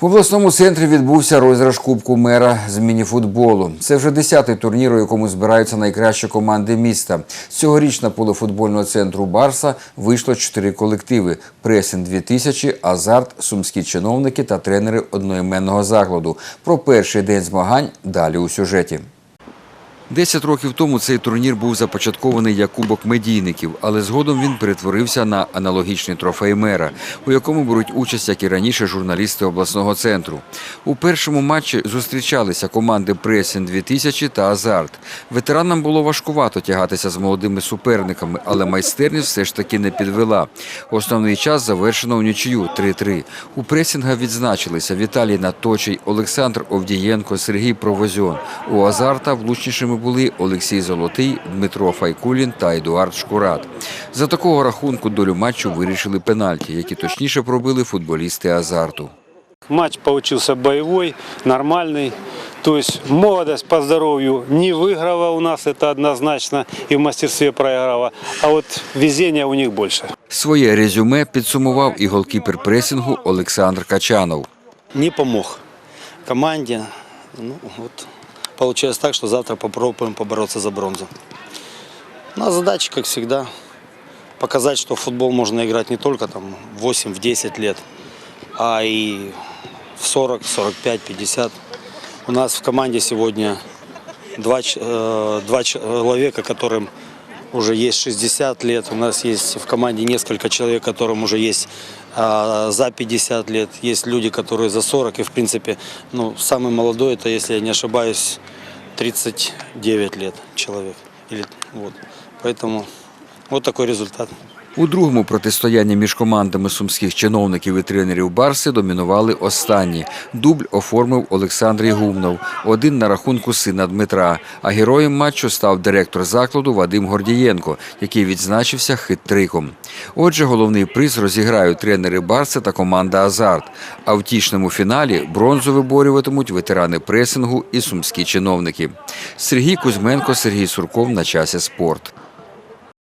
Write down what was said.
В обласному центрі відбувся розіграш Кубку мера з мініфутболу. Це вже десятий турнір, у якому збираються найкращі команди міста. Цьогоріч на поле футбольного центру Барса вийшло чотири колективи: Пресін 2000, Азарт, сумські чиновники та тренери одноіменного закладу. Про перший день змагань далі у сюжеті. Десять років тому цей турнір був започаткований як кубок медійників, але згодом він перетворився на аналогічний трофей мера, у якому беруть участь, як і раніше, журналісти обласного центру. У першому матчі зустрічалися команди Пресін 2000 та Азарт. Ветеранам було важкувато тягатися з молодими суперниками, але майстерність все ж таки не підвела. Основний час завершено у нічию 3-3. У пресінга відзначилися Віталій Наточий, Олександр Овдієнко, Сергій Провозьон. У Азарта влучнішими були Олексій Золотий, Дмитро Файкулін та Едуард Шкурат. За такого рахунку долю матчу вирішили пенальті, які точніше пробили футболісти Азарту. Матч получился боевой, нормальный. То есть молодость по здоровью не выиграла у нас, это однозначно, и в мастерстве проиграла. А вот везения у них больше. Своє резюме підсумував і голкіпер пресінгу Олександр Качанов. не помог команде. Ну, вот. Получилось так, что завтра попробуем побороться за бронзу. Ну, а задача, как всегда, показать, что в футбол можно играть не только там в 8-10 лет, а и в 40, 45, 50. У нас в команде сегодня два, э, два человека, которым уже есть 60 лет. У нас есть в команде несколько человек, которым уже есть а, за 50 лет. Есть люди, которые за 40. И, в принципе, ну, самый молодой, это, если я не ошибаюсь, 39 лет человек. Или, вот. Поэтому вот такой результат. У другому протистоянні між командами сумських чиновників і тренерів Барси домінували останні. Дубль оформив Олександр Ігумнов, один на рахунку сина Дмитра. А героєм матчу став директор закладу Вадим Гордієнко, який відзначився хит-триком. Отже, головний приз розіграють тренери Барси та команда Азарт. А в тішному фіналі бронзу виборюватимуть ветерани пресингу і сумські чиновники. Сергій Кузьменко, Сергій Сурков на часі спорт.